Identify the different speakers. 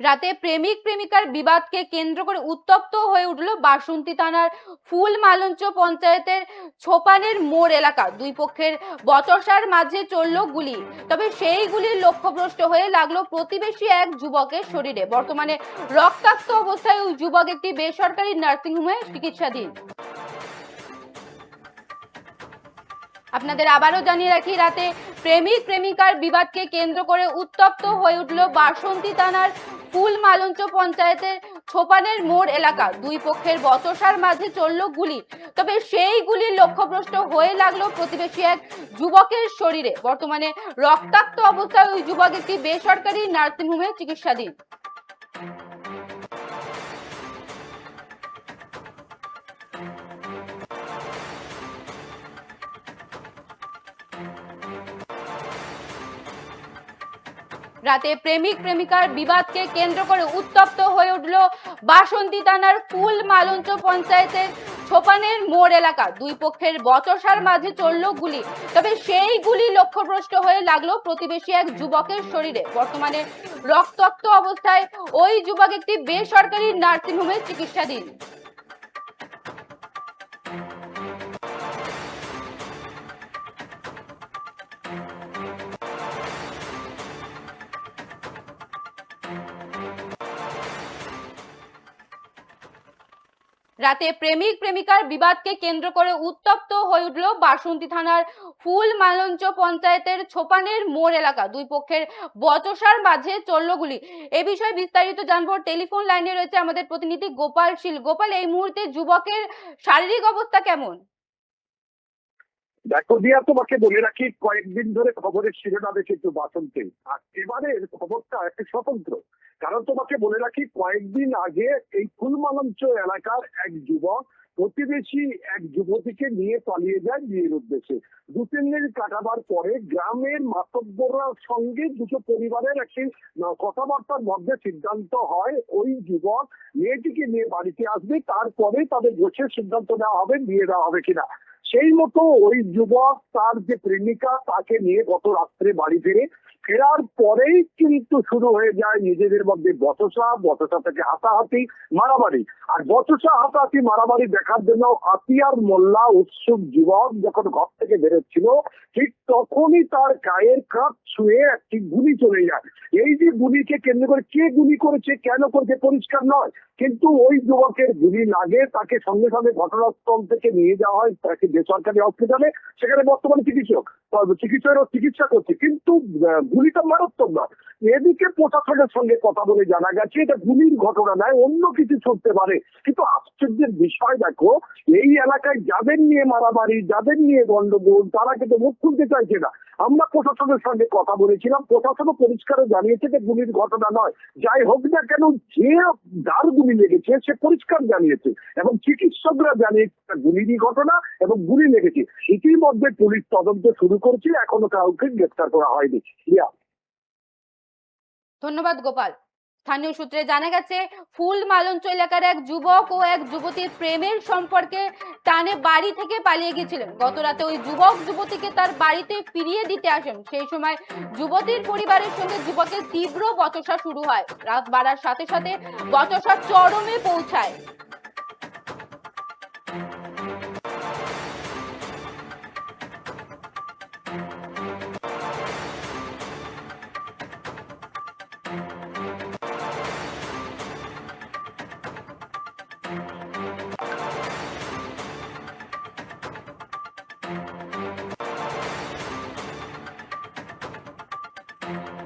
Speaker 1: রাতে প্রেমিক প্রেমিকার বিবাদকে কেন্দ্র করে উত্তপ্ত হয়ে উঠল বাসন্তী থানার ফুল মালঞ্চ পঞ্চায়েতের ছোপানের মোড় এলাকা। দুই পক্ষের বচসার মাঝে চলল গুলি। তবে সেই গুলির লক্ষ্যভ্রষ্ট হয়ে লাগল প্রতিবেশী এক যুবকের শরীরে। বর্তমানে রক্তাক্ত অবস্থায় ওই যুবক একটি বেসরকারি নার্সিংহোমে চিকিৎসাধীন। আপনাদের আবারও জানিয়ে রাখি, রাতে প্রেমিক প্রেমিকার বিবাদকে কেন্দ্র করে উত্তপ্ত হয়ে উঠল বাসন্তী থানার ফুল মালঞ্চ পঞ্চায়েতের ছোপানের মোড় এলাকা। দুই পক্ষের বচসার মাঝে চলল গুলি। তবে সেই গুলির লক্ষ্যভ্রষ্ট হয়ে লাগল প্রতিবেশী এক যুবকের শরীরে। বর্তমানে রক্তাক্ত অবস্থায় ওই যুবক একটি বেসরকারি নার্সিংহোমে চিকিৎসাধীন। রাতে প্রেমিক প্রেমিকার বিবাদকে কেন্দ্র করে উত্তপ্ত হয়ে উঠল বাসন্তী থানার ফুল মালঞ্চ পঞ্চায়েতের ছোপানের মোড় এলাকা। দুই পক্ষের বচসার মাঝে চলল গুলি। তবে সেই গুলি লক্ষ্যভ্রষ্ট হয়ে লাগল প্রতিবেশী এক যুবকের শরীরে। বর্তমানে রক্তাক্ত অবস্থায় ওই যুবক একটি বেসরকারি নার্সিংহোমে চিকিৎসাধীন। রাতে প্রেমিক প্রেমিকার বিবাদকে কেন্দ্র করে উত্তপ্ত হয়ে উঠল বাসন্তী থানার ফুল মালঞ্চ পঞ্চায়েতের ছোপানের মোড় এলাকা। দুই পক্ষের বচসার মাঝে চলল গুলি। এ বিষয়ে বিস্তারিত জানব। টেলিফোন লাইনে রয়েছে আমাদের প্রতিনিধি গোপাল শীল। গোপাল, এই মুহূর্তে যুবকের শারীরিক অবস্থা কেমন?
Speaker 2: দেখো দিয়া তোমাকে বলে রাখি, কয়েকদিন ধরে খবরের শিরোনামে কিন্তু বাসন্তে। আর এবারের খবরটা একটু স্বতন্ত্র। কারণ তোমাকে বলে রাখি, কয়েকদিন আগে এই ফুলমালঞ্চ এলাকার এক যুবক, প্রতিবেশী এক যুবতীকে নিয়ে পালিয়ে যায় বিয়ের উদ্দেশ্যে। দু, তিন দিন কাটাবার পরে গ্রামের মাতব্বরার সঙ্গে দুটো পরিবারের একটি কথাবার্তার মধ্যে সিদ্ধান্ত হয়, ওই যুবক মেয়েটিকে নিয়ে বাড়িতে আসবে, তারপরে তাদের বসে সিদ্ধান্ত নেওয়া হবে, বিয়ে দেওয়া হবে কিনা। সেই মতো ওই যুবক তার যে প্রেমিকা তাকে নিয়ে গত রাত্রে বাড়ি ফিরে। ফেরার পরেই কিন্তু শুরু হয়ে যায় নিজেদের মধ্যে বচসা বচসা থেকে হাতাহাতি, মারামারি। আর বচসা, হাতাহাতি, মারামারি দেখার জন্য আতিয়ার মোল্লা, উৎসুক যুবক যখন ঘর থেকে বেরোচ্ছিল, ঠিক তখনই তার গায়ের কাপ ছুঁয়ে একটি গুলি চলে যায়। এই যে গুলিকে কেন্দ্র করে কে গুলি করেছে, কেন করেছে, পরিষ্কার নয়। কিন্তু ওই যুবকের গুলি লাগে, তাকে সঙ্গে সঙ্গে ঘটনাস্থল থেকে নিয়ে যাওয়া হয়, তাকে বেসরকারি হসপিটালে সেখানে বর্তমানে চিকিৎসক চিকিৎসকেরও চিকিৎসা করছে। কিন্তু গুলিটা মারাত্মক নয়। এদিকে প্রশাসনের সঙ্গে কথা বলে জানা গেছে, এটা গুলির ঘটনা নয়, অন্য কিছু চলতে পারে। কিন্তু আশ্চর্যের বিষয় দেখো, এই এলাকায় যাদের নিয়ে মারামারি, যাদের নিয়ে গন্ডগোল, তারা কিন্তু মুখ খুলতে চাইছে না। আমরা প্রশাসনের সঙ্গে কথা বলেছিলাম, প্রশাসনও পরিষ্কার জানিয়েছে যে গুলির ঘটনা নয়। যাই হোক না কেন, যে যার গুলি লেগেছে, সে পরিষ্কার জানিয়েছে। এবং চিকিৎসকরা জানিয়েছে গুলিরই ঘটনা এবং গুলি লেগেছে। ইতিমধ্যে পুলিশ তদন্ত শুরু করেছে, এখনও কাউকে গ্রেফতার করা হয়নি। ইয়া।
Speaker 1: ধন্যবাদ, গোপাল। স্থানীয় সূত্রে জানা গেছে, ফুল মালঞ্চ এলাকার এক যুবক ও এক যুবতীর প্রেমের সম্পর্কে টানে বাড়ি থেকে পালিয়ে গিয়েছিলেন। গত রাতে ওই যুবক যুবতীকে তার বাড়িতে ফিরিয়ে দিতে আসেন। সেই সময় যুবতীর পরিবারের সঙ্গে যুবকের তীব্র বচসা শুরু হয়। রাত বাড়ার সাথে সাথে বচসা চরমে পৌঁছায়। Thank you.